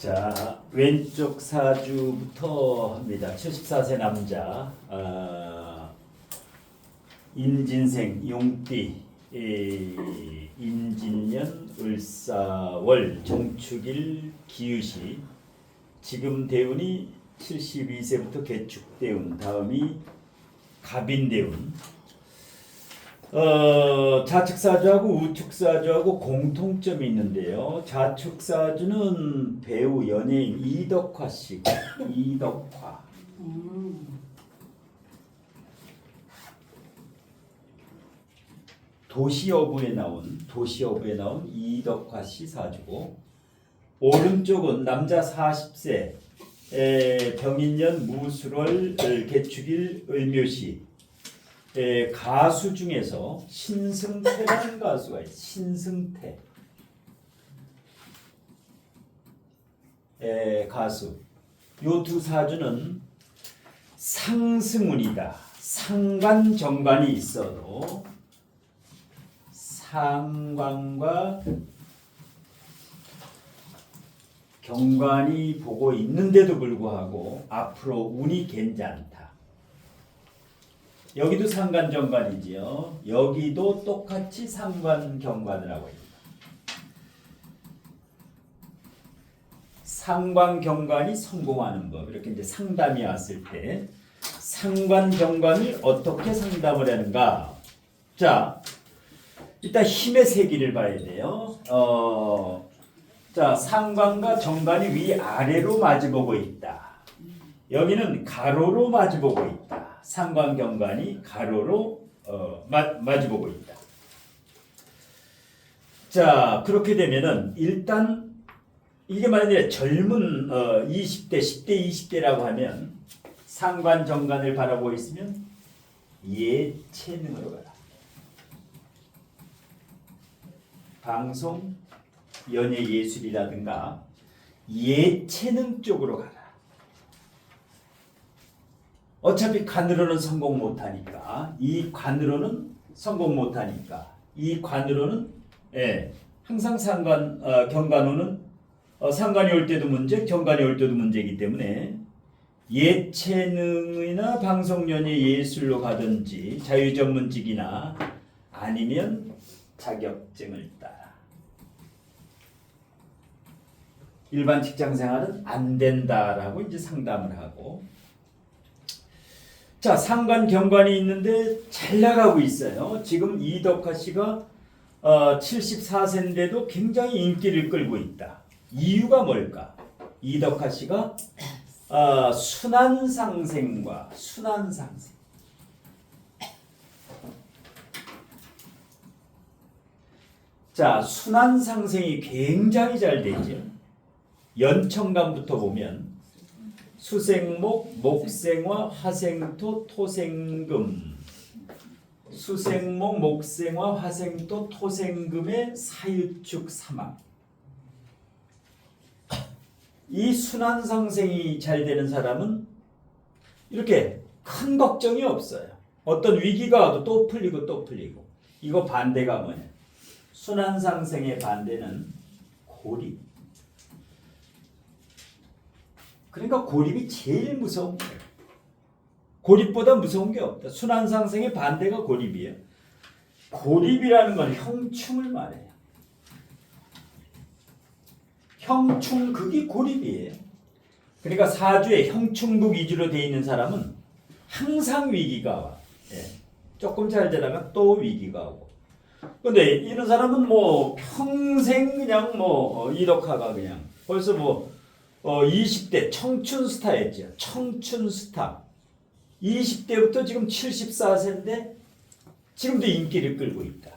자 왼쪽 사주부터 합니다. 74세 남자. 아, 임진생 용띠 이, 임진년 을사월 정축일 기유시. 지금 대운이 72세부터 개축대운 다음이 갑인대운 어, 좌측 사주하고 우측 사주하고 공통점이 있는데요. 좌측 사주는 배우 연예인 이덕화 씨, 이덕화. 도시어부에 나온 도시어부에 나온 이덕화 씨 사주고 오른쪽은 남자 40세 에, 병인년 무술월 개축일 을묘시 에, 가수 중에서 신승태라는 가수가 있어요. 신승태. 에, 가수. 요 두 사주는 상승운이다. 상관 정관이 있어도 상관과 경관이 보고 있는데도 불구하고 앞으로 운이 괜찮다. 여기도 상관정관이지요. 여기도 똑같이 상관경관을 하고 있다. 상관경관이 성공하는 법 이렇게 이제 상담이 왔을 때 상관경관을 어떻게 상담을 하는가? 자, 일단 힘의 세기를 봐야 돼요. 어, 자, 상관과 정관이 위 아래로 마주보고 있다. 여기는 가로로 마주보고 있다. 상관경관이 가로로 어, 마, 마주보고 있다. 자, 그렇게 되면은 일단 이게 만약에 젊은 어, 20대, 10대, 20대라고 하면 상관 정관을 바라보고 있으면 예체능으로 가라. 방송, 연예 예술이라든가 예체능 쪽으로 가라. 어차피 관으로는 성공 못하니까 이 관으로는 성공 못하니까 이 관으로는 예, 항상 상관 어, 경관호는 어, 상관이 올 때도 문제, 경관이 올 때도 문제이기 때문에 예체능이나 방송연예 예술로 가든지 자유전문직이나 아니면 자격증을 따라. 일반 직장 생활은 안 된다라고 이제 상담을 하고 자 상관 경관이 있는데 잘 나가고 있어요. 지금 이덕화 씨가 어, 74세인데도 굉장히 인기를 끌고 있다. 이유가 뭘까? 이덕화 씨가 어, 순환 상생과 순환 상생. 자, 순환 상생이 굉장히 잘 되죠. 연천간부터 보면 수생목, 목생화, 화생토, 토생금. 수생목, 목생화, 화생토, 토생금의 사유축 삼합. 이 순환 상생이 잘 되는 사람은 이렇게 큰 걱정이 없어요. 어떤 위기가 와도 또 풀리고 또 풀리고. 이거 반대가 뭐냐? 순환 상생의 반대는 고립. 그러니까 고립이 제일 무서운 거예요. 고립보다 무서운 게 없다. 순환 상생의 반대가 고립이에요. 고립이라는 건 형충을 말해요. 형충극이 고립이에요. 그러니까 사주에 형충극 위주로 되어 있는 사람은 항상 위기가 와. 예. 조금 잘 되다가 또 위기가 오고. 근데 이런 사람은 뭐 평생 그냥 뭐 어, 이덕화가 그냥 벌써 뭐 어, 20대 청춘 스타였죠. 청춘 스타. 20대부터 지금 74세인데 지금도 인기를 끌고 있다.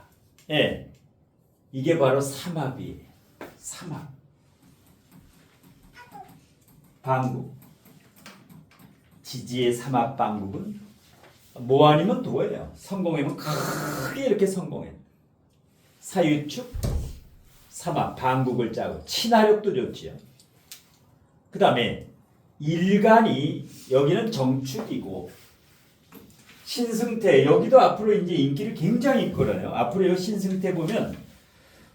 예. 이게 바로 삼합이에요. 삼합. 방국. 지지의 삼합 방국은 뭐 아니면 도예요. 성공하면 크게 이렇게 성공해. 사유축, 삼합, 방국을 짜고 친화력도 좋지요. 그 다음에 일간이 여기는 정축이고 신승태 여기도 앞으로 이제 인기를 굉장히 끌어요. 앞으로 이 신승태 보면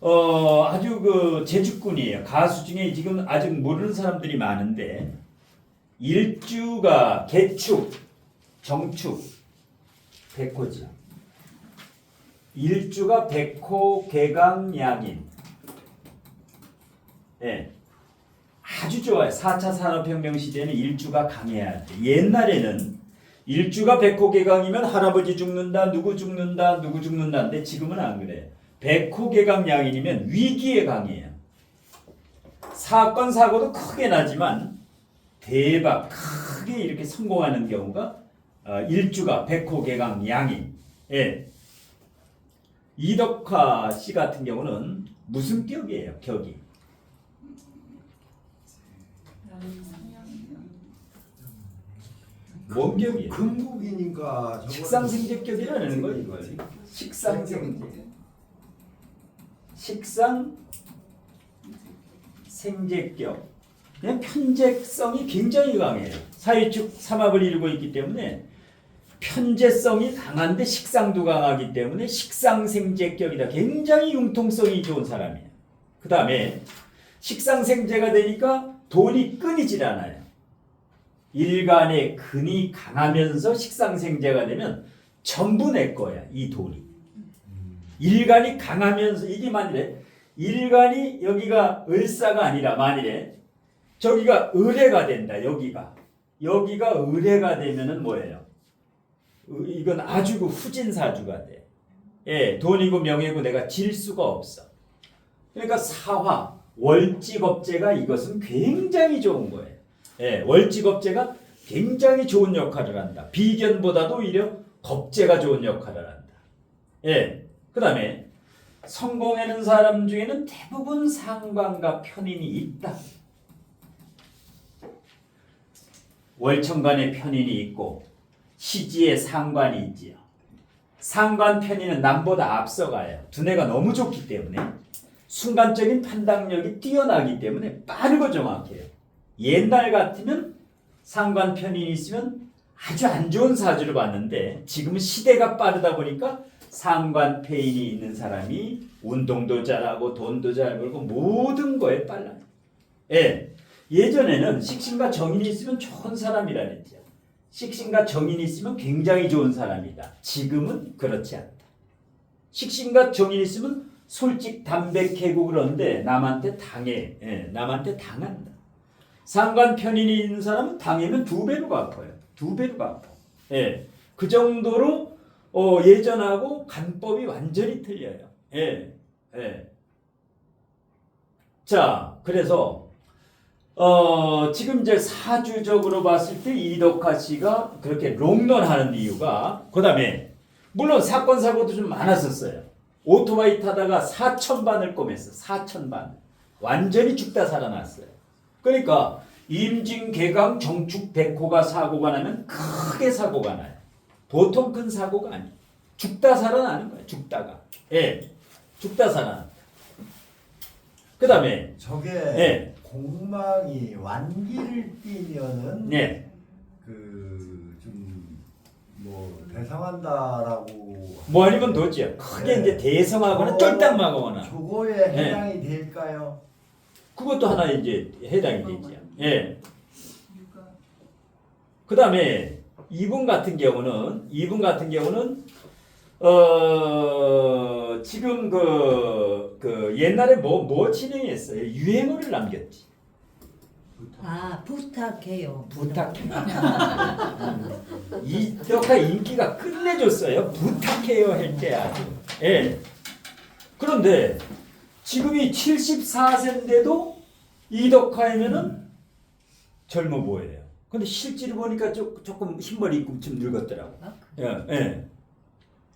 어 아주 그 제주꾼이에요. 가수 중에 지금 아직 모르는 사람들이 많은데 일주가 개축, 정축, 백호지. 일주가 백호, 개강, 양인. 예. 아주 좋아요. 4차 산업혁명 시대는 일주가 강해야 돼. 옛날에는 일주가 백호개강이면 할아버지 죽는다, 누구 죽는다, 누구 죽는다인데 지금은 안 그래. 백호개강 양인이면 위기에 강해요. 사건 사고도 크게 나지만 대박 크게 이렇게 성공하는 경우가 어, 일주가 백호개강 양인. 예. 이덕화 씨 같은 경우는 무슨 격이에요? 격이. 뭔 격이에요? 금국이니까 식상생제격이라는 거 이걸 식상생제 식상 생제격. 그냥 편제성이 굉장히 강해요. 사유축 삼합을 이루고 있기 때문에 편제성이 강한데 식상도 강하기 때문에 식상생제격이다. 굉장히 융통성이 좋은 사람이에요. 그 다음에 식상생제가 되니까 돈이 끊이질 않아요. 일간의 근이 강하면서 식상생제가 되면 전부 내 거야 이 돈이. 일간이 강하면서 이게 만일에 일간이 여기가 을사가 아니라 만일에 저기가 을해가 된다 여기가. 여기가 을해가 되면은 뭐예요? 어, 이건 아주 그 후진사주가 돼. 예, 돈이고 명예고 내가 질 수가 없어. 그러니까 사화 월지겁제가 이것은 굉장히 좋은 거예요 예, 월지겁제가 굉장히 좋은 역할을 한다. 비견보다도 오히려 겁제가 좋은 역할을 한다. 예. 그 다음에 성공하는 사람 중에는 대부분 상관과 편인이 있다. 월천간에 편인이 있고 시지에 상관이 있지요. 상관 편인은 남보다 앞서가요. 두뇌가 너무 좋기 때문에 순간적인 판단력이 뛰어나기 때문에 빠르고 정확해요. 옛날 같으면 상관 편인이 있으면 아주 안 좋은 사주를 봤는데 지금은 시대가 빠르다 보니까 상관 편인이 있는 사람이 운동도 잘하고 돈도 잘 벌고 모든 거에 빨라요. 예. 예전에는 식신과 정인이 있으면 좋은 사람이라 그랬죠. 식신과 정인이 있으면 굉장히 좋은 사람이다. 지금은 그렇지 않다. 식신과 정인이 있으면 솔직 담백해고 그런데 남한테 당해. 예, 남한테 당한다. 상관 편인이 있는 사람은 당하면 두 배로 갚아요. 두 배로 갚아. 예. 그 정도로 어, 예전하고 간법이 완전히 틀려요. 예. 예. 자, 그래서 어, 지금 이제 사주적으로 봤을 때 이덕화 씨가 그렇게 롱런하는 이유가 그다음에 물론 사건 사고도 좀 많았었어요. 오토바이 타다가 4천 반을 꿰맸어. 4천 반. 완전히 죽다 살아났어요. 그러니까 임진 개강 정축 백호가 사고가 나면 크게 사고가 나요. 보통 큰 사고가 아니에요. 죽다 살아나는 거예요. 죽다가. 예. 죽다 살아나. 그다음에 저게 네. 공망이 완기를 띠면은 네. 그좀 뭐 대상한다라고 뭐 아니면 도지요. 크게 네. 이제 대성하거나 어, 쫄딱마거나 저거에 네. 해당이 될까요? 그것도 하나 이제 해당이 되지요. 예. 그다음에 이분 같은 경우는 이분 같은 경우는 어 지금 그, 그 옛날에 뭐뭐 진행했어요? 유행어를 남겼지. 아 부탁해요. 부탁해. 이덕화 인기가 끝내줬어요. 부탁해요 할 때 아주. 예. 그런데 지금이 74세인데도 이덕화이면은 젊어 보여요. 근데 실제로 보니까 조, 조금 흰머리 있고 좀 늙었더라고. 아, 예, 예.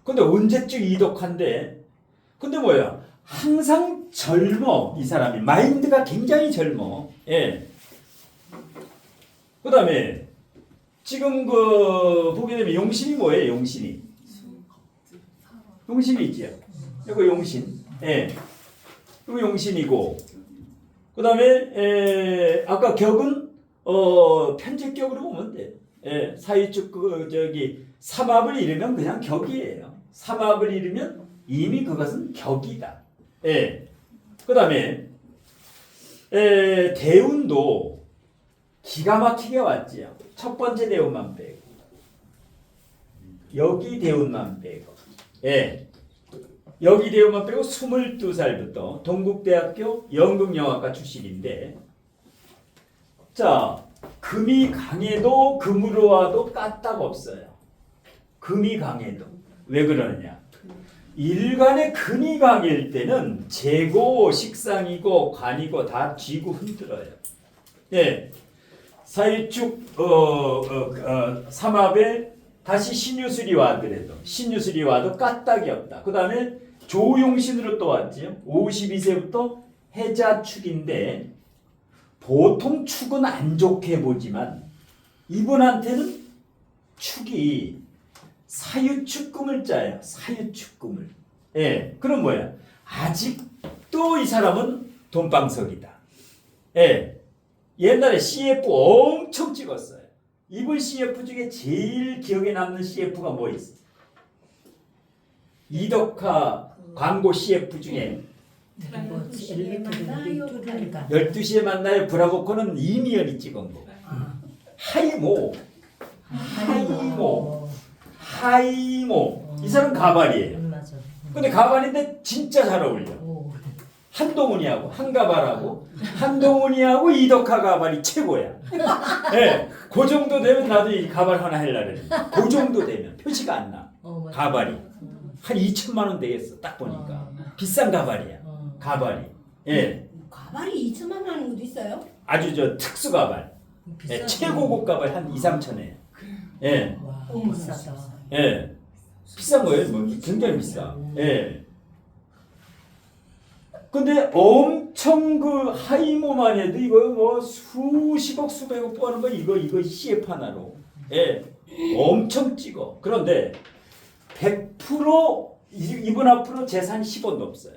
근데 언제쯤 이덕한데? 근데 뭐야? 항상 젊어 이 사람이 마인드가 굉장히 젊어. 예. 그 다음에 지금 그 보게 되면 용신이 뭐예요? 용신이. 용신이 있지요. 이거 용신. 예. 이거 용신이고. 그 다음에 에, 아까 격은 어 편제격으로 보면 돼. 예, 사유축 그 저기 삼합을 이루면 그냥 격이에요. 삼합을 이루면 이미 그것은 격이다. 예. 그 다음에 대운도 기가 막히게 왔지요. 첫 번째 대운만 빼고 여기 대운만 빼고 예. 여기 대운만 빼고 22살부터 동국대학교 연극영화과 출신인데 자 금이 강해도 금으로 와도 까딱 없어요. 금이 강해도 왜 그러느냐? 일간의 근이 강일 때는 재고 식상이고 관이고 다 쥐고 흔들어요. 예. 사유축 어, 어, 어, 삼합에 다시 신유술이 와더라도 신유술이 와도 까딱이 없다. 그 다음에 조용신으로 또 왔지요. 52세부터 해자축인데 보통 축은 안 좋게 보지만 이분한테는 축이 사유축금을 짜요. 사유축금을. 예. 그럼 뭐야? 아직도 이 사람은 돈방석이다. 예. 옛날에 CF 엄청 찍었어요. 이분 CF 중에 제일 기억에 남는 CF가 뭐 있어? 이덕화 광고 CF 중에 뭐 엘리베이터를 뚫으니까 12시에 만나요 브라보코는 이미연이 찍은 거. 하이모. 하이모. 하이모. 이 사람 가발이에요. 음, 맞아. 근데 가발인데 진짜 잘 어울려. 오. 한동훈이하고 한가발하고 한동훈이하고 이덕화 가발이 최고야. 예, 그 정도 되면 나도 이 가발 하나 하려고 그 정도 되면 표시가 안 나. 어. 가발이 한 2천만 원 되겠어. 딱 보니까 비싼 가발이야. 어. 가발이. 예, 가발이 2천만 원하는 것도 있어요? 아주 저 특수 가발. 예. 최고급 가발 한 2, 3천에. 예, 와, 어머, 비싸다. 예. 비싼 거예요. 뭐 굉장히 비싸. 예. 근데 엄청 그 하이모만 해도 이거 뭐 수십억 수백억 뽑는 거 이거 이거 CF 하나로. 예. 엄청 찍어. 그런데 100% 이- 이분 앞으로 재산 10원도 없어요.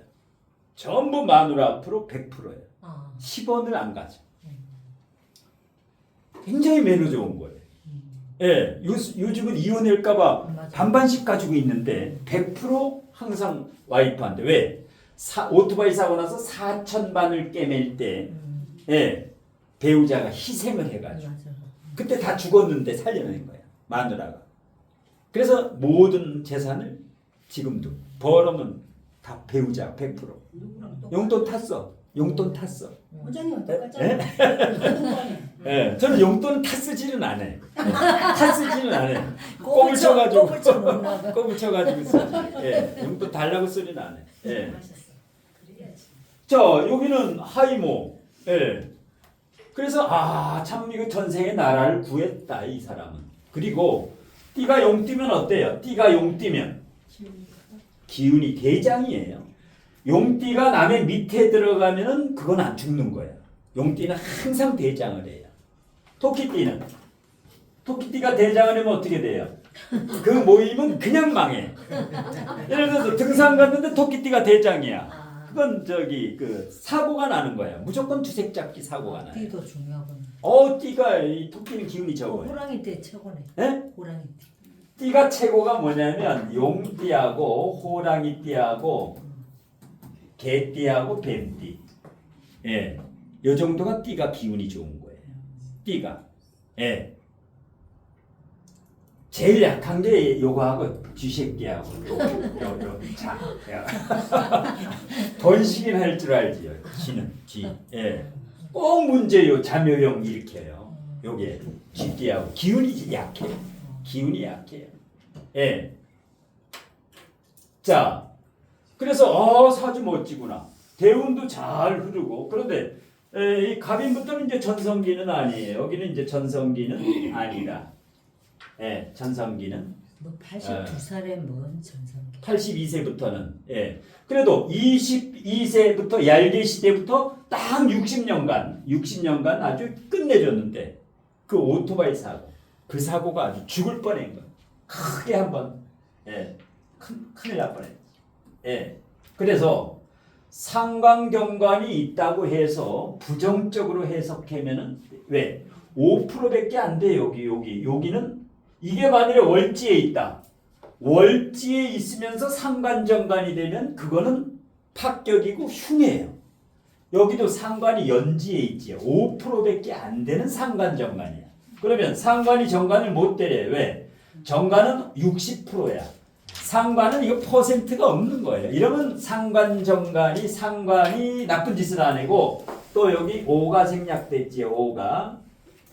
전부 마누라 앞으로 100%예요. 아, 10원을 안 가져. 굉장히 매너 좋은 거예요. 예, 요, 요즘은 이혼할까봐 맞아. 반반씩 가지고 있는데 100% 항상 와이프한테 왜? 사, 오토바이 사고 나서 4천 반을 깨맬 때 음, 예, 배우자가 희생을 해가지고 맞아. 그때 다 죽었는데 살려낸 거야 마누라가. 그래서 모든 재산을 지금도 벌으면 다 배우자 100% 누구랑 똑같 용돈 탔어. 용돈 탔어. 원장님은 예? 똑같잖아요. 예, 저는 용돈 타쓰지는 안 해. 타쓰지는 안 해. 꼼을 꼼을 쳐- 쳐가지고 꼼을 쳐놓나 봐. 꼼을 쳐가지고 쓰지. 예, 용돈 달라고 안 해. 예. 자, 여기는 하이모. 예. 그래서 아, 참 이거 전생에 나라를 구했다 이 사람은. 그리고 띠가 용 뛰면 어때요? 띠가 용 뛰면 기운이 대장이에요. 용띠가 남의 밑에 들어가면은 그건 안 죽는 거예요. 용띠는 항상 대장을 해요. 토끼띠는 토끼띠가 대장을 하면 어떻게 돼요? 그 모임은 그냥 망해. 예를 들어서 등산 갔는데 토끼띠가 대장이야. 아, 그건 저기 그 사고가 나는 거야. 무조건 주색 잡기 사고가 나 요. 띠도 중요하군. 어 띠가 이 토끼는 기운이 어, 적어요. 호랑이 때 최고네. 예? 호랑이 때. 띠가 최고가 뭐냐면 용띠하고 호랑이띠하고 개띠하고 뱀띠. 예. 요 정도가 띠가 기운이 좋은 거예요. 띠가. 예. 제일 약한 게 요거하고 쥐새끼하고 요, 요, 요, 자, 야. 번식인 할 줄 알지요. 쥐는 쥐. 예. 꼭 문제요. 자묘형 일으켜요. 요게 쥐띠하고 기운이 약해. 기운이 약해요. 예. 자, 그래서 어 사주 멋지구나. 대운도 잘 흐르고 그런데 에, 이 갑인부터는 이제 전성기는 아니에요. 여기는 이제 전성기는 아니다. 예, 전성기는 뭐 82살에 뭔 전성기. 82세부터는 예. 그래도 22세부터 얄개 시대부터 딱 60년간 60년간 아주 끝내줬는데 그 오토바이 사고 그 사고가 아주 죽을 뻔한 거 크게 한번 예. 큰 큰일 날 뻔했. 예. 그래서 상관경관이 있다고 해서 부정적으로 해석하면은 왜 5%밖에 안 돼 여기 여기 여기는 이게 만일에 월지에 있다. 월지에 있으면서 상관정관이 되면 그거는 파격이고 흉해요. 여기도 상관이 연지에 있지요. 5%밖에 안 되는 상관 정관이야. 그러면 상관이 정관을 못 때려. 왜? 정관은 60%야. 상관은 이거 퍼센트가 없는 거예요. 이러면 상관 정관이 상관이 나쁜 짓을 안 하고 또 여기 5가 생략됐지요. 5가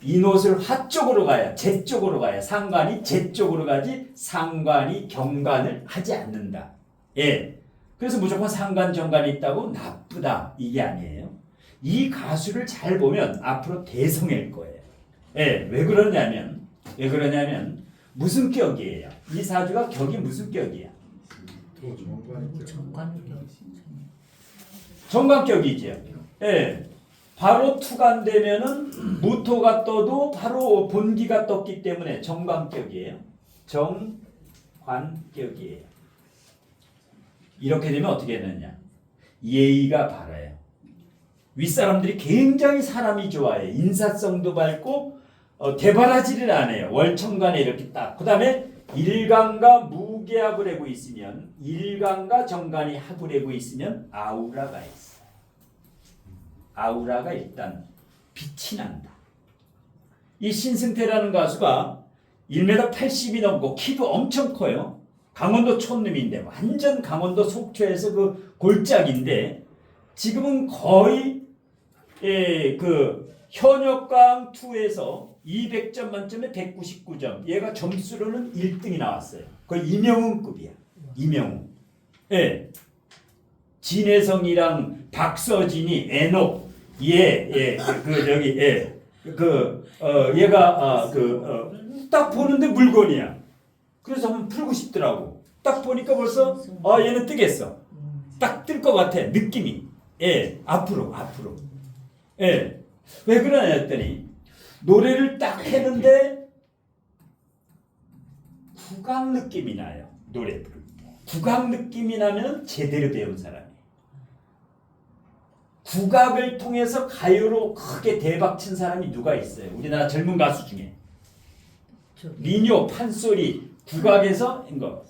이노술 화 쪽으로 가야 제 쪽으로 가야 상관이 제 쪽으로 가지 상관이 경관을 하지 않는다. 예. 그래서 무조건 상관 정관이 있다고 나쁘다 이게 아니에요. 이 가수를 잘 보면 앞으로 대성일 거예요. 예. 왜 그러냐면 왜 그러냐면 무슨 격이에요? 이 사주가 격이 무슨 격이야? 정관교. 정관격이지요. 예. 바로 투간되면은 무토가 떠도 바로 본기가 떴기 때문에 정관격이에요. 정관격이에요. 이렇게 되면 어떻게 되느냐? 예의가 바라요. 윗사람들이 굉장히 사람이 좋아해. 인사성도 밝고 어, 대바라지를 안 해요. 월천간에 이렇게 딱. 그 다음에 일간과 무게합을 하고 있으면 일간과 정간이 합을 하고 있으면 아우라가 있어. 아우라가 일단 빛이 난다. 이 신승태라는 가수가 1m 80이 넘고 키도 엄청 커요. 강원도 촌놈인데 완전 강원도 속초에서 그 골짜기인데 지금은 거의 예, 그 현역강 2에서 200점 만점에 199점. 얘가 점수로는 1등이 나왔어요. 거의 이명훈급이야. 이명훈. 예. 진혜성이랑 박서진이 애녹 얘, 예, 그, 그 저기 예, 그 어, 얘가 아, 그딱 보는데 물건이야. 그래서 한번 풀고 싶더라고. 딱 보니까 벌써 아 얘는 뜨겠어. 딱 뜰 것 같아 느낌이. 예, 앞으로 앞으로. 예, 왜 그러냐 했더니 노래를 딱 했는데 국악 느낌이 나요. 노래 부를 때. 국악 느낌이 나면 제대로 배운 사람이. 국악을 통해서 가요로 크게 대박 친 사람이 누가 있어요? 우리나라 젊은 가수 중에 저기. 민요, 판소리, 국악에서 인거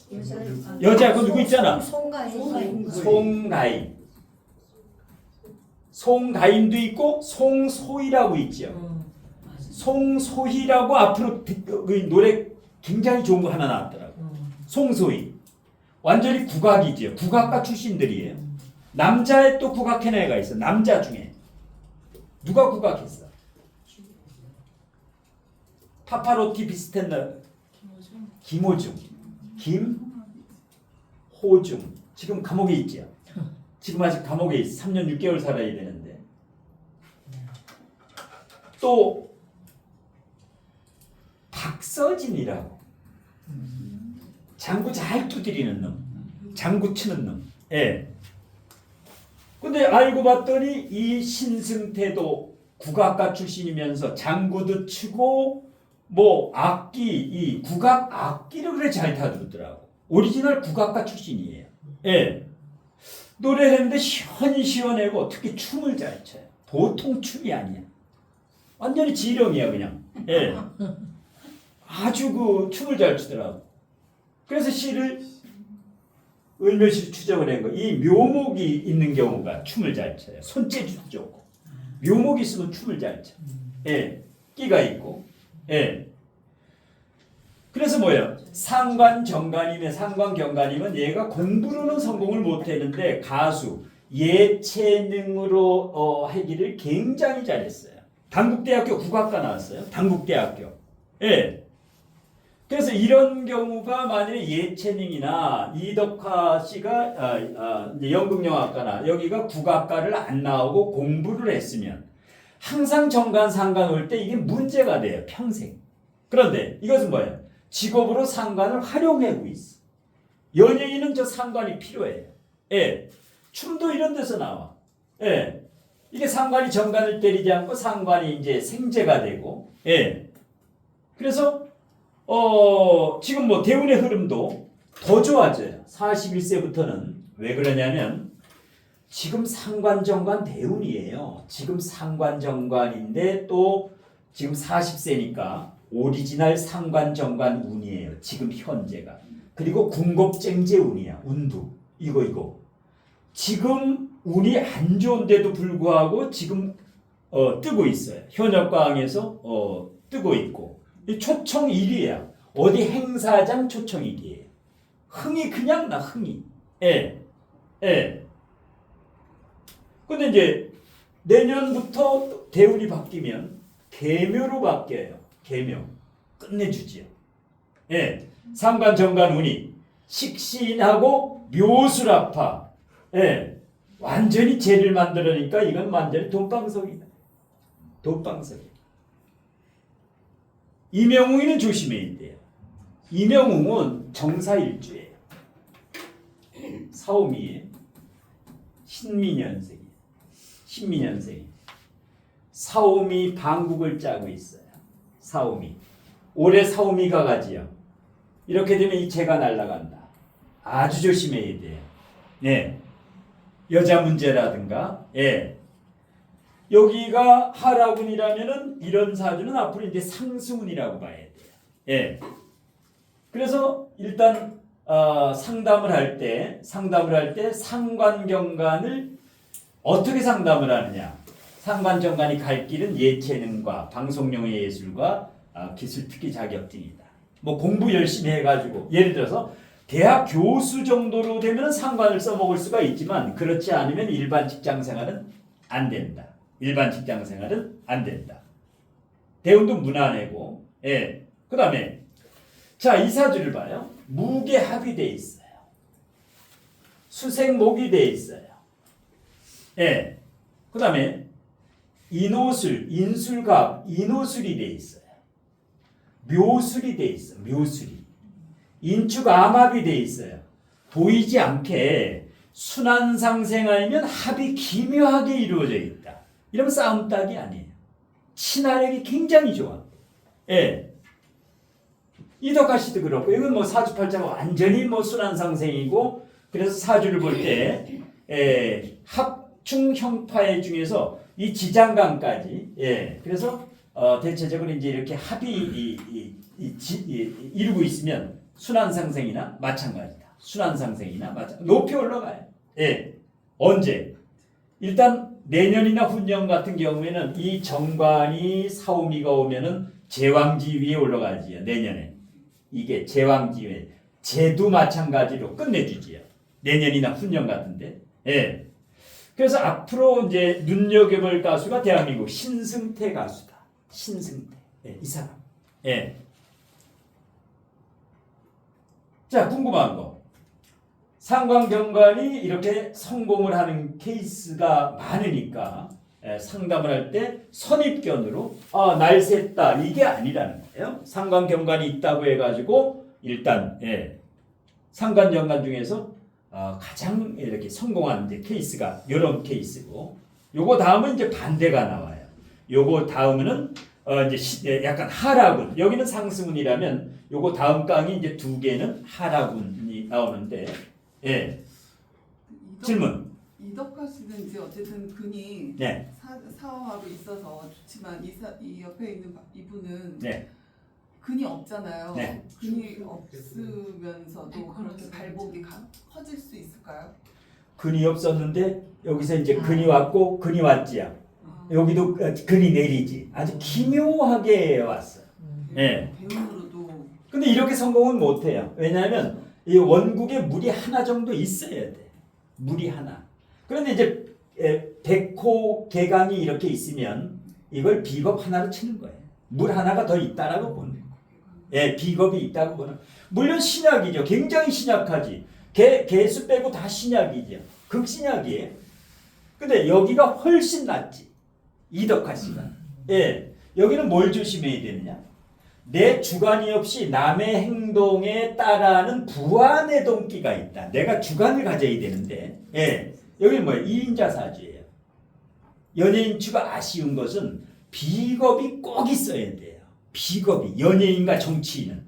여자 그 누구 있잖아? 송가인. 송가인. 송가인도 있고 송소희라고 있죠. 어. 송소희라고 앞으로 듣- 그 노래 굉장히 좋은 거 하나 나왔더라고. 어. 송소희. 완전히 국악이지요. 국악가 출신들이에요. 남자의 또 국악해낸 애가 있어. 남자 중에. 누가 국악했어? 파파로티 비슷한 나 김호중. 김호중. 지금 감옥에 있지요. 지금 아직 감옥에 있어. 3년 6개월 살아야 되는데. 또 박서진이라고. 장구 잘 두드리는 놈. 장구 치는 놈. 예. 근데 알고 봤더니 이 신승태도 국악가 출신이면서 장구도 치고 뭐 악기 이 국악 악기를 그래 잘 다루더라고. 오리지널 국악가 출신이에요. 예. 노래를 했는데 시원시원하고 특히 춤을 잘 춰요. 보통 춤이 아니야. 완전히 지령이야 그냥. 예. 아주 그 춤을 잘 추더라고. 그래서 시를 을묘시 추정을 한 거. 이 묘목이 있는 경우가 춤을 잘 춰요. 손재주도 좋고. 묘목이 있으면 춤을 잘 춰. 예. 끼가 있고. 예. 그래서 뭐예요? 상관 정관이면 상관 경관이면 얘가 공부로는 성공을 못 했는데 가수 예체능으로 어, 하기를 굉장히 잘했어요. 당국대학교 국악과 나왔어요. 당국대학교. 예. 그래서 이런 경우가 만약에 예체능이나 이덕화 씨가 아, 아, 연극영화과나 여기가 국악과를 안 나오고 공부를 했으면 항상 정관 상관 올 때 이게 문제가 돼요 평생. 그런데 이것은 뭐예요? 직업으로 상관을 활용하고 있어. 연예인은 저 상관이 필요해요. 예. 춤도 이런 데서 나와. 예. 이게 상관이 정관을 때리지 않고 상관이 이제 생재가 되고. 예. 그래서 어, 지금 뭐 대운의 흐름도 더 좋아져요. 41세부터는 왜 그러냐면 지금 상관정관 대운이에요. 지금 상관정관인데 또 지금 40세니까 오리지널 상관정관 운이에요. 지금 현재가. 그리고 궁겁쟁제 운이야. 운도. 이거 이거. 지금 운이 안 좋은데도 불구하고 지금 어, 뜨고 있어요. 현역광에서 어, 뜨고 있고 이 초청 일이야. 어디 행사장 초청 일이에요. 흥이 그냥 나 흥이. 예, 예. 근데 이제 내년부터 대운이 바뀌면 개묘로 바뀌어요. 개묘 끝내주지요. 예, 상관 정관 운이 식신하고 묘술합파. 예, 완전히 죄를 만들어니까 이건 완전히 돈방석이다. 돈방석. 이 명웅이는 조심해야 돼요. 이명웅은 정사일주예요. 사오미에 신민년생이에요. 신민년생이. 사오미 방국을 짜고 있어요. 사오미. 올해 사오미가 가지요. 이렇게 되면 이 재가 날아간다. 아주 조심해야 돼요. 네. 여자 문제라든가, 예. 여기가 하라군이라면은 이런 사주는 앞으로 이제 상승운이라고 봐야 돼요. 예. 그래서 일단 어, 상담을 할 때, 상담을 할 때 상관경관을 어떻게 상담을 하느냐? 상관정관이 갈 길은 예체능과 방송용의 예술과 아, 기술 특기 자격증이다. 뭐 공부 열심히 해가지고 예를 들어서 대학 교수 정도로 되면 상관을 써먹을 수가 있지만 그렇지 않으면 일반 직장 생활은 안 된다. 일반 직장 생활은 안 된다. 대운도 무난하고 예. 그 다음에 자 이 사주를 봐요. 무게 합이 돼 있어요. 수생목이 돼 있어요. 예. 그 다음에 인호술, 인술갑, 인호술이 돼 있어요. 묘술이 돼 있어. 묘술이. 인축 암합이 돼 있어요. 보이지 않게 순환상생 아니면 합이 기묘하게 이루어져 있다. 이러면 싸움 딱이 아니에요. 친화력이 굉장히 좋아. 예. 이덕화 씨도 그렇고 이건 뭐 사주팔자가 완전히 뭐 순환상생이고 그래서 사주를 볼때 예, 합충 형파의 중에서 이 지장간까지 예 그래서 어, 대체적으로 이제 이렇게 합이 이, 이, 이, 지, 이, 이 루고 있으면 순환상생이나 마찬가지다. 순환상생이나 마찬 높이 올라가요. 예 언제 일단 내년이나 훈년 같은 경우에는 이 정관이 사오미가 오면은 제왕지 위에 올라가지요 내년에. 이게 제왕지 위에. 제도 마찬가지로 끝내주지요. 내년이나 훈년 같은데. 예. 그래서 앞으로 이제 눈여겨볼 가수가 대한민국 신승태 가수다. 신승태. 예, 이 사람. 예. 자 궁금한 거 상관경관이 이렇게 성공을 하는 케이스가 많으니까 예, 상담을 할 때 선입견으로 아 날 샜다 이게 아니라는 거예요. 상관경관이 있다고 해가지고 일단 예, 상관경관 중에서 어, 가장 이렇게 성공한 이제 케이스가 이런 케이스고 요거 다음은 이제 반대가 나와요. 요거 다음은 어 이제 시- 예, 약간 하라군 여기는 상승운이라면 요거 다음 강이 이제 두 개는 하라군이 나오는데 예 이덕- 질문 이덕화 씨는 이제 어쨌든 근이 네. 사, 사업하고 있어서 좋지만 이, 사, 이 옆에 있는 바- 이분은 네. 근이 없잖아요. 네. 근이 없으면서도 그렇게 발목이 가, 커질 수 있을까요? 근이 없었는데 여기서 이제 근이 왔고 근이 왔지야. 아, 여기도 어, 근이 내리지. 아주 기묘하게 왔어. 배- 네. 배운으로도 근데 이렇게 성공은 못 해요. 왜냐하면 이 원국에 물이 하나 정도 있어야 돼. 물이 하나. 그런데 이제 에, 백호 개강이 이렇게 있으면 이걸 비겁 하나로 치는 거예요. 물 하나가 더 있다라고 보는 거예요. 예, 비겁이 있다고 보는. 물론 신약이죠. 굉장히 신약하지. 개 개수 빼고 다 신약이죠. 극신약이에요. 근데 여기가 훨씬 낫지. 이덕화 씨가. 예. 여기는 뭘 조심해야 되느냐? 내 주관이 없이 남의 행동에 따라하는 부안의 동기가 있다. 내가 주관을 가져야 되는데, 예. 여기는 뭐예요? 이인자 사주예요. 연예인 추가 아쉬운 것은 비겁이 꼭 있어야 돼요. 비겁이 연예인과 정치인은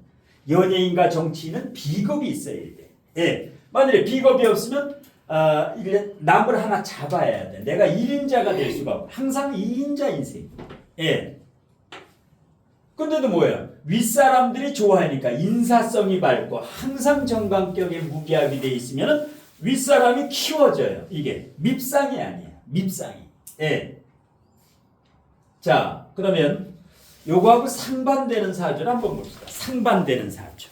연예인과 정치인은 비겁이 있어야 돼. 예. 만약에 비겁이 없으면 아, 이게 남을 하나 잡아야 돼. 내가 1인자가 될 수가 없고 항상 2인자 인생. 예. 근데도 뭐예요? 윗사람들이 좋아하니까 인사성이 밝고 항상 정관격에 무기압이 돼 있으면 윗사람이 키워져요. 이게 밉상이 아니야. 밉상이. 예. 자, 그러면 요거하고 상반되는 사주를 한번 봅시다. 상반되는 사주.